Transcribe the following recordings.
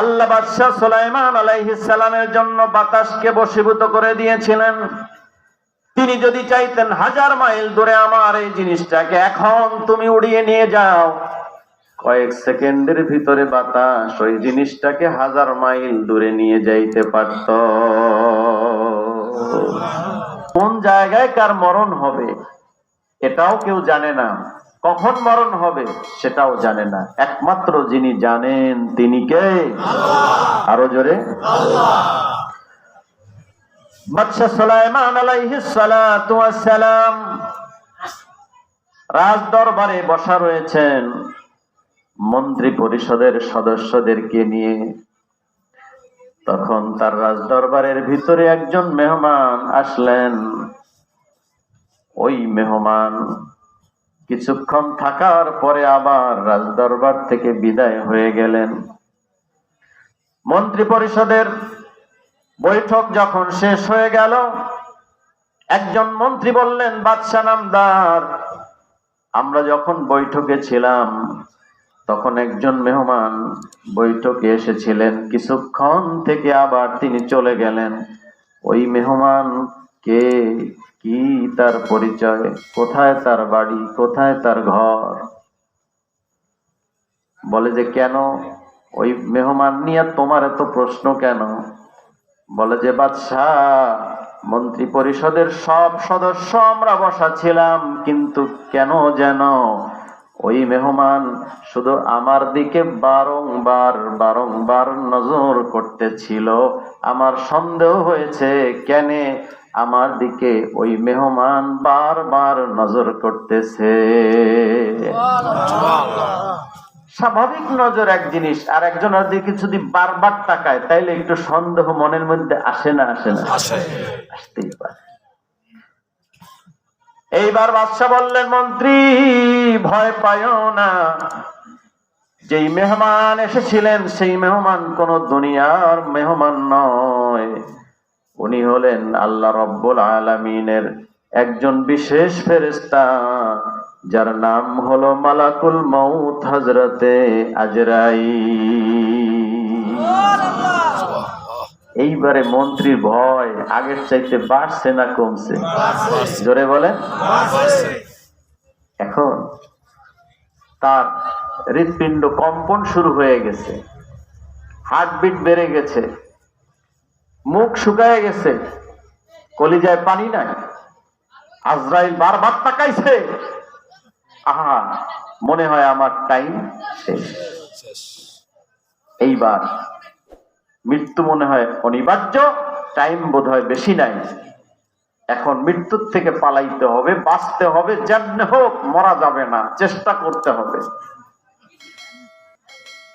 আল্লাহ বাদশাহ সুলাইমান আলাইহিস সালামের জন্য বাতাসকে বশীভূত করে দিয়েছিলেন। তিনি যদি চাইতেন হাজার মাইল দূরে আমার এই জিনিসটাকে এখন তুমি উড়িয়ে নিয়ে যাও। কয়েক সেকেন্ডের ভিতরে বাতাস ওই জিনিসটাকে হাজার মাইল দূরে নিয়ে যাইতে পারত। কোন জায়গায় কার মরণ হবে, এটাও কেউ জানে না। কখন মরণ হবে সেটাও জানে না। একমাত্র যিনি জানেন তিনি কে? আরও জোরে। বাদশাহ সুলাইমান আলাইহিস সালাতু সালাম রাজ দরবারে বসা রয়েছেন। মন্ত্রী পরিষদের সদস্যদেরকে নিয়ে। তখন তার রাজ দরবারের ভিতরে একজন মেহমান আসলেন। ওই মেহমান কিছুক্ষণ থাকার পরে আবার রাজদরবার থেকে বিদায় হয়ে গেলেন। মন্ত্রী পরিষদের বৈঠক যখন শেষ হয়ে গেল, একজন মন্ত্রী বললেন, বাদশাহ নামদার, আমরা যখন বৈঠকে ছিলাম, তখন একজন মেহমান বৈঠকে এসেছিলেন। কিছুক্ষণ থেকে আবার তিনি চলে গেলেন। ওই মেহমান কে কি তার পরিচয়? কোথায় তার বাড়ি? কোথায় তার ঘর? বলে যে, কেন? ওই মেহমান নিয়ে তোমার এত প্রশ্ন কেন? বলে যে, বাদশাহ মন্ত্রী পরিষদের সব সদস্য আমরা বসা ছিলাম, কিন্তু কেন যেন ওই মেহমান শুধু আমার দিকে বারংবার বারংবার নজর করতেছিল। আমার সন্দেহ হয়েছে, কেন আমার দিকে ওই মেহমান বারবার নজর করতেছে। স্বাভাবিক নজর এক জিনিস আর একজনের দিকে যদি বারবার তাকায় তাইলে একটু সন্দেহ মনের মধ্যে আসে না আসে না? আসতেই পারে। এইবার বাদশাহ বললেন মন্ত্রী ভয় পায় না। যেই মেহমান এসেছিলেন সেই মেহমান কোন দুনিয়ার মেহমান নয়। উনি হলেন আল্লাহ রব্বুল আলমিনের একজন বিশেষ ফেরেস্তা যার নাম হলো মালাকুল মৌত হজরতে আজরাই এইবারে মন্ত্রীর ভয় আগের চাইতে বাড়ছে না কমছে? জোরে বলেন। এখন তার হৃৎপিণ্ড কম্পন শুরু হয়ে গেছে। হার্টবিট বেড়ে গেছে। মুখ শুকায় গেছে, কলিজায় পানি নাই। আজরাইল বারবার তাকাইছে। আহা, মনে হয় আমার টাইম শেষ। এইবার মৃত্যু মনে হয় অনিবার্য, টাইম বোধ হয় বেশি নাই। এখন মৃত্যুর থেকে পালাইতে হবে, বাঁচতে হবে, যেমনি হোক মরা যাবে না, চেষ্টা করতে হবে।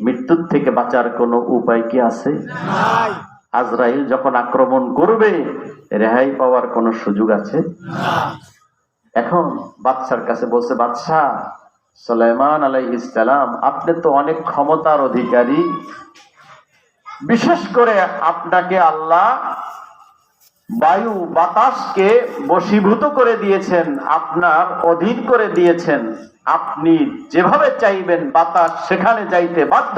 মৃত্যুর থেকে বাঁচার কোনো উপায় কি আছে? আজরাইল যখন আক্রমণ করবে রেহাই পাওয়ার কোনো সুযোগ আছে? এখন বাদশার কাছে বলছে বাদশাহ আলাই আলাইহিসসালাম আপনি তো অনেক ক্ষমতার অধিকারী। বিশেষ করে আপনাকে আল্লাহ বায়ু বাতাসকে বশীভূত করে দিয়েছেন আপনার অধীন করে দিয়েছেন। আপনি যেভাবে চাইবেন বাতাস সেখানে যাইতে বাধ্য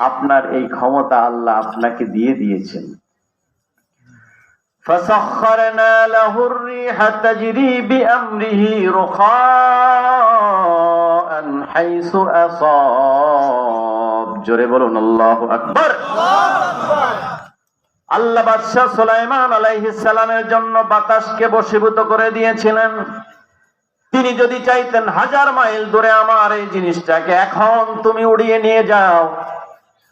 আপনার এই ক্ষমতা আল্লাহ আপনাকে দিয়ে দিয়েছেন فسخرنا له الريح تجري بأمره رخاء حيث أصاب জোরে বলুন আল্লাহু আকবার আল্লাহ বাদশাহ সুলাইমান আলাইহিস সালামের জন্য বাতাসকে বশীভূত করে দিয়েছিলেন তিনি যদি চাইতেন হাজার মাইল দূরে আমার এই জিনিসটাকে, এখন তুমি উড়িয়ে নিয়ে যাও।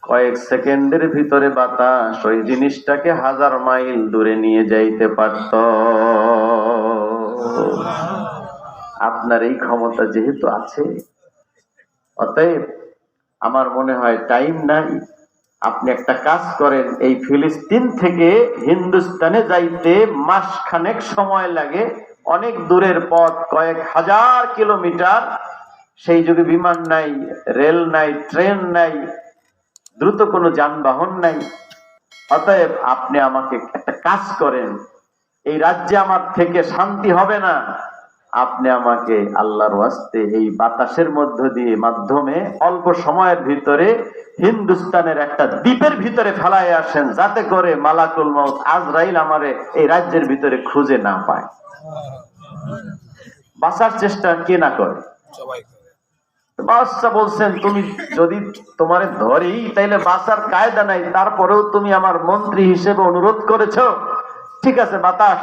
কয়েক সেকেন্ডের ভিতরে বাতাস ওই জিনিসটাকে হাজার মাইল দূরে নিয়ে যাইতে পারত। আপনার এই ক্ষমতা যেহেতু আছে, অতএব আমার মনে হয় টাইম নাই। আপনি একটা কাজ করেন, এই ফিলিস্তিন থেকে হিন্দুস্তানে যাইতে মাস খানেক সময় লাগে। অনেক দূরের পথ, কয়েক হাজার কিলোমিটার। সেই যুগে বিমান নাই, রেল নাই, ট্রেন নাই, দ্রুত কোনো যানবাহন নাই। অতএব আপনি আমাকে একটা কাজ করেন, এই রাজ্যে আমার থেকে শান্তি হবে না। আপনি আমাকে আল্লাহর ওয়াস্তে এই বাতাসের মধ্য দিয়ে মাধ্যমে অল্প সময়ের ভিতরে হিন্দুস্তানের একটা দ্বীপের ভিতরে ফেলায় আসেন যাতে করে মালাকুল মৌত আজরাইল আমারে এই রাজ্যের ভিতরে খুঁজে না পায়। বাঁচার চেষ্টা কে না করে? বাদশাহ বলছেন তুমি যদি তোমারে ধরেই তাইলে বাসার কায়দা নাই তারপরেও তুমি আমার মন্ত্রী হিসেবে অনুরোধ করেছ। ঠিক আছে বাতাস।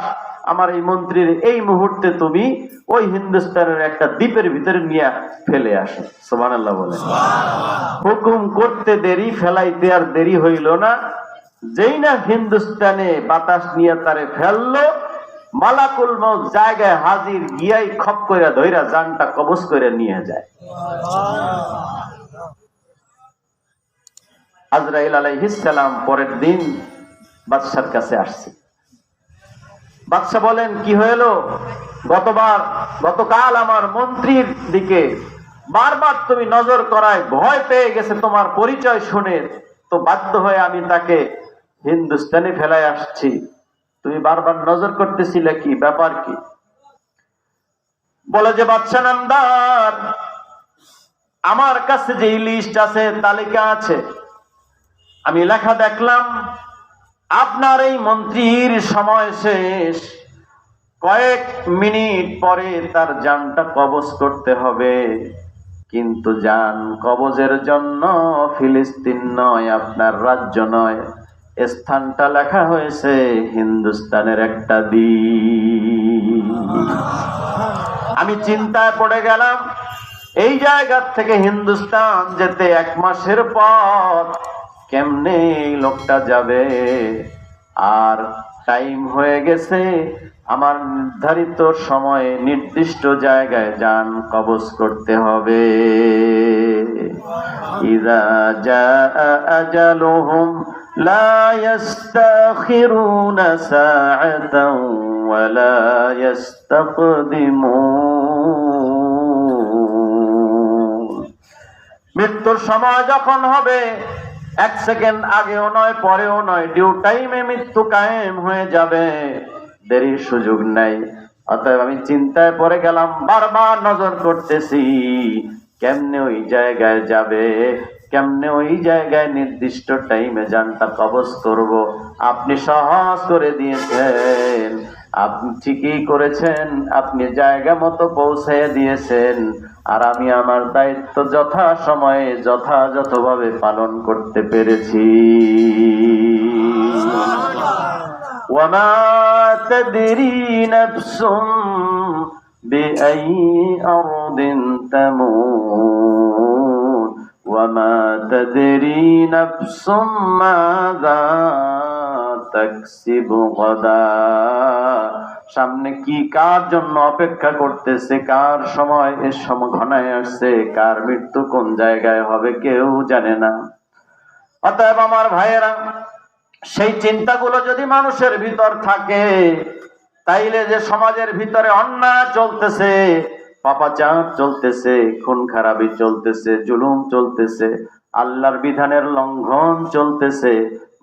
আমার এই মন্ত্রীর এই মুহূর্তে তুমি ওই হিন্দুস্তানের একটা দ্বীপের ভিতরে নিয়ে ফেলে আসো। সোমান আল্লাহ বলে। হুকুম করতে দেরি, ফেলাইতে আর দেরি হইল না। যেই না হিন্দুস্তানে বাতাস নিয়ে তারে ফেলল, মালাকুল মৌত জায়গায় হাজির গিয়াই খপ কইরা ধইরা জানটা কবজ করে নিয়ে যায়। আজরাইল আলাইহিসসালাম পরের দিন বাদশার কাছে আসছে। বাদশা বলেন, কি হলো গতবার, গতকাল আমার মন্ত্রীর দিকে বারবার তুমি নজর করায় ভয় পেয়ে গেছে তোমার পরিচয় শুনে। তো বাধ্য হয়ে আমি তাকে হিন্দুস্তানে ফেলায় আসছি। তুমি বারবার নজর করতেছিলে কি? ব্যাপার কি? বলে যে বাদশা নামদার আমার কাছে যে লিস্ট আছে, তালিকা আছে। আমি লেখা দেখলাম আপনার এই মন্ত্রীর সময় শেষ। কয়েক মিনিট পরে তার যানটা কবজ করতে হবে। কিন্তু যান কবজের জন্য ফিলিস্তিন নয়, আপনার রাজ্য নয়। স্থানটা লেখা হয়েছে হিন্দুস্তানের একটা দ্বীপ। আমি চিন্তায় পড়ে গেলাম, এই জায়গার থেকে হিন্দুস্তান যেতে এক মাসের পথ। কেমনে লোকটা যাবে? আর টাইম হয়ে গেছে, আমার নির্ধারিত সময়ে নির্দিষ্ট জায়গায় যান কবজ করতে হবে। মৃত্যুর সময় যখন হবে এক সেকেন্ড আগেও নয়, পরেও নয় ডিউ টাইমে মৃত্যু কায়েম হয়ে যাবে। দেরির সুযোগ নাই। অতএব আমি চিন্তায় পড়ে গেলাম, বারবার নজর করতেছি, কেমনে ওই জায়গায় যাবে, কেমনে ওই জায়গায় নির্দিষ্ট টাইমে যানটা কবজ করব? আপনি সহজ করে দিয়েছেন। আপনি ঠিকই করেছেন আপনি জায়গা মতো পৌঁছে দিয়েছেন আর আমি আমার দায়িত্ব যথা সময়ে যথাযথভাবে পালন করতে পেরেছি وما تدري نفس بأي أرض تموت وما تدري نفس ماذا تكسب غدا সামনে কি কার জন্য অপেক্ষা করতেছে? কার সময় এর সময় ঘনায় আসছে? কার মৃত্যু কোন জায়গায় হবে কেউ জানে না। অতএব আমার ভাইয়েরা, সেই চিন্তাগুলো যদি মানুষের ভিতর থাকে, তাইলে যে সমাজের ভিতরে অন্যায় চলতেছে, পাপাচার চলতেছে, খুন খারাপি চলতেছে, জুলুম চলতেছে, আল্লাহর বিধানের লঙ্ঘন চলতেছে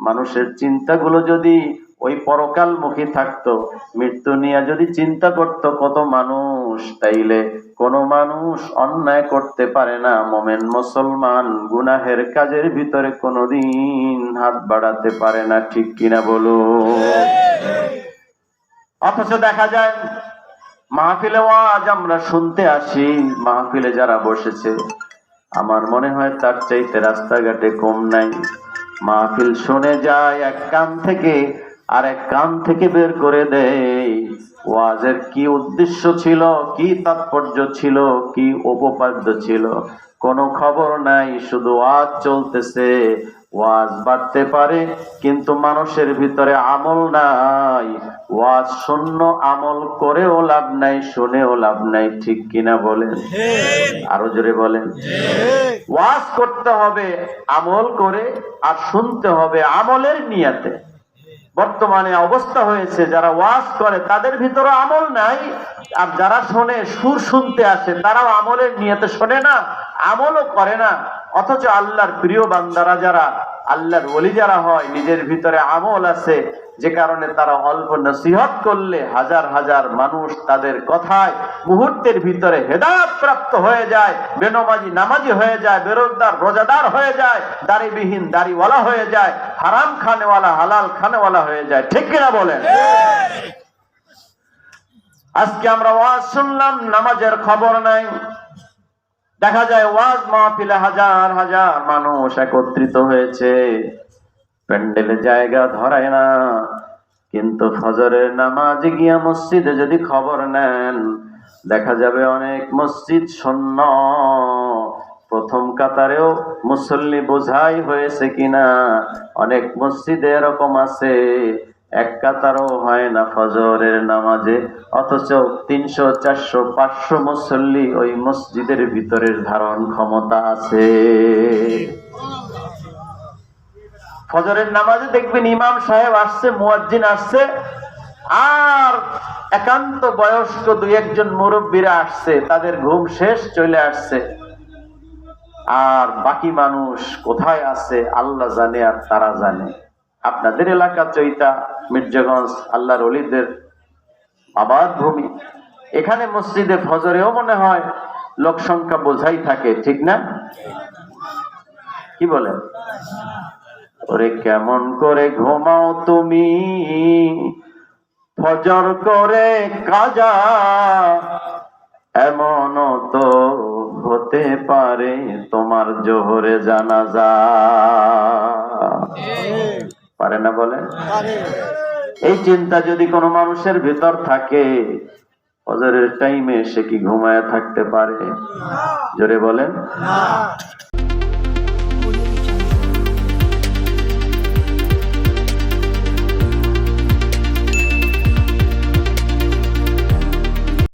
মানুষের চিন্তাগুলো যদি ওই পরকাল পরকালমুখী থাকতো, মৃত্যু নিয়ে যদি চিন্তা করত কত মানুষ, তাইলে কোন মানুষ অন্যায় করতে পারে না। মোমেন মুসলমান গুনাহের কাজের ভিতরে কোনোদিন হাত বাড়াতে পারে না, ঠিক কিনা বলো? অথচ দেখা যায়, মাহফিলে আজ আমরা শুনতে আসি, মাহফিলে যারা বসেছে, আমার মনে হয় তার চাইতে রাস্তাঘাটে কম নাই। মাহফিল শুনে যায় এক কান থেকে আর এক কান থেকে বের করে দেয়। ওয়াজের কি উদ্দেশ্য ছিল, কি তাৎপর্য ছিল, কি উপপাদ্য ছিল, কোনো খবর নাই, শুধু আজ চলতেছে। ওয়াজ বাড়তে পারে, কিন্তু মানুষের ভিতরে আমল নাই। ওয়াজ শূন্য আমল করেও লাভ নাই, শুনেও লাভ নাই, ঠিক কিনা বলেন? আরও জোরে বলেন। ওয়াজ করতে হবে আমল করে, আর শুনতে হবে আমলের নিয়াতে। বর্তমানে অবস্থা হয়েছে, যারা ওয়াজ করে, তাদের ভিতরে আমল নাই। আর যারা শোনে, সুর শুনতে আসে, তারাও আমলের নিয়েতে শোনে না, আমলও করে না। অথচ আল্লাহর প্রিয় বান্দারা যারা, আল্লাহর ওলি যারা হয়, নিজের ভিতরে আমল আছে। যে কারণে তারা অল্প নসিহত করলে হাজার হাজার মানুষ তাদের কথায় মুহূর্তের ভিতরে হেদায়ত প্রাপ্ত হয়ে যায়, বেনমাজি নামাজি হয়ে যায়, বেরোজগার, রোজাদার হয়ে যায়, দাড়িবিহীন দাড়িওয়ালা হয়ে যায়, হারাম খানেওয়ালা, হালাল খানেওয়ালা হয়ে যায়। ঠিক কিনা বলেন? আজকে আমরা ওয়াজ শুনলাম, নামাজের খবর নাই। দেখা যায় ওয়াজ মাহফিলে হাজার হাজার মানুষ একত্রিত হয়েছে। প্যান্ডেলে জায়গা ধরায় না। কিন্তু ফজরের নামাজ গিয়া মসজিদে যদি খবর নেন, দেখা যাবে অনেক মসজিদ শূন্য। প্রথম কাতারেও মুসল্লি বোঝাই হয়েছে কিনা, অনেক মসজিদে এরকম আছে। এক কাতারও হয় না ফজরের নামাজে, অথচ তিনশো, চারশো, পাঁচশো মুসল্লি ওই মসজিদের ভিতরের ধারণ ক্ষমতা আছে। ফজরের নামাজে দেখবেন ইমাম সাহেব আসছে, মুয়াজ্জিন আসছে, আর একান্ত বয়স্ক দুই একজন মুরব্বীরা আসছে, তাদের ঘুম শেষ চলে আসছে। আর বাকি মানুষ কোথায় আছে, আল্লাহ জানে আর তারা জানে। আপনাদের এলাকা চৈতা, মির্জাগঞ্জ, আল্লাহর অলিদের আবাদ ভূমি। এখানে মসজিদে ফজরেও মনে হয় লোক সংখ্যা বোঝাই থাকে, ঠিক না? কি বলেন? ওরে কেমন করে ঘুমাও তুমি? ফজর করে কাজা এমন তো হতে পারে তোমার জোহরে জানাজা। পারে না বলেন এই চিন্তা যদি কোনো মানুষের ভিতর থাকে ফজরের টাইমে সে কি ঘুমায় থাকতে পারে? জোরে বলেন।